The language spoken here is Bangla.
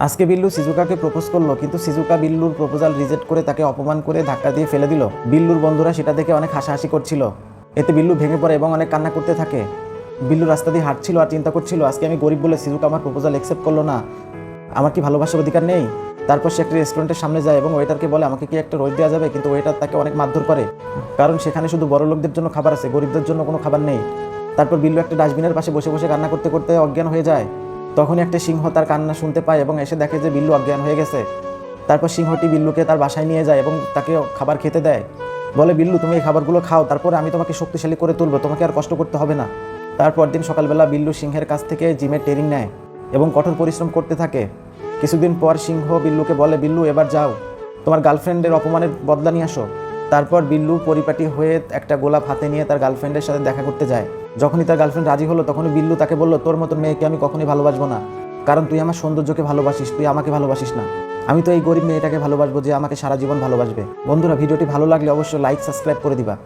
আজকে বিল্লু সিজুকাকে প্রপোজ করল, কিন্তু সিজুকা বিল্লুর প্রপোজাল রিজেক্ট করে তাকে অপমান করে ধাক্কা দিয়ে ফেলে দিল। বিল্লুর বন্ধুরা সেটা দেখে অনেক হাসাহাসি করছিল। এতে বিল্লু ভেঙে পড়ে এবং অনেক কান্না করতে থাকে। বিল্লু রাস্তা দিয়ে হাঁটছিল আর চিন্তা করছিল, আজকে আমি গরিব বলে সিজুকা আমার প্রপোজাল অ্যাকসেপ্ট করল না। আমার কি ভালোবাসার অধিকার নেই? তারপর সে একটা রেস্টুরেন্টের সামনে যায় এবং ওয়েটারকে বলে, আমাকে কি একটা রোজ দেওয়া যাবে? কিন্তু ওয়েটার তাকে অনেক মারধর করে। কারণ সেখানে শুধু বড় লোকদের জন্য খাবার আছে, গরিবদের জন্য কোনো খাবার নেই। তারপর বিল্লু একটা ডাস্টবিনের পাশে বসে বসে কান্না করতে করতে অজ্ঞান হয়ে যায়। তখনই একটা সিংহ তার কান্না শুনতে পায় এবং এসে দেখে যে বিল্লু অজ্ঞান হয়ে গেছে। তারপর সিংহটি বিল্লুকে তার বাসায় নিয়ে যায় এবং তাকে খাবার খেতে দেয়। বলে, বিল্লু, তুমি এই খাবারগুলো খাও, তারপর আমি তোমাকে শক্তিশালী করে তুলবো, তোমাকে আর কষ্ট করতে হবে না। তারপর দিন সকালবেলা বিল্লু সিংহের কাছ থেকে জিমের ট্রেনিং নেয় এবং কঠোর পরিশ্রম করতে থাকে। কিছুদিন পর সিংহ বিল্লুকে বলে, বিল্লু, এবার যাও। তোমার গার্লফ্রেন্ডের অপমানের বদলা নিয়ে আসো। তারপর বিল্লু পরিপাটি হয়ে একটা গোলাপ হাতে নিয়ে তার গার্লফ্রেন্ডের সাথে দেখা করতে যায়। যখনই তার গার্লফ্রেন্ড রাজি হলো, তখনই বিল্লু তাকে বলল, তোর মতো মেয়েকে আমি কখনোই ভালোবাসবো না। কারণ তুই আমার সৌন্দর্যকে ভালোবাসিস, তুই আমাকে ভালোবাসিস না। আমি তো এই গরিব মেয়েটাকে ভালোবাসবো যে আমাকে সারা জীবন ভালোবাসবে। বন্ধুরা, ভিডিওটি ভালো লাগলে অবশ্যই লাইক সাবস্ক্রাইব করে দিবা।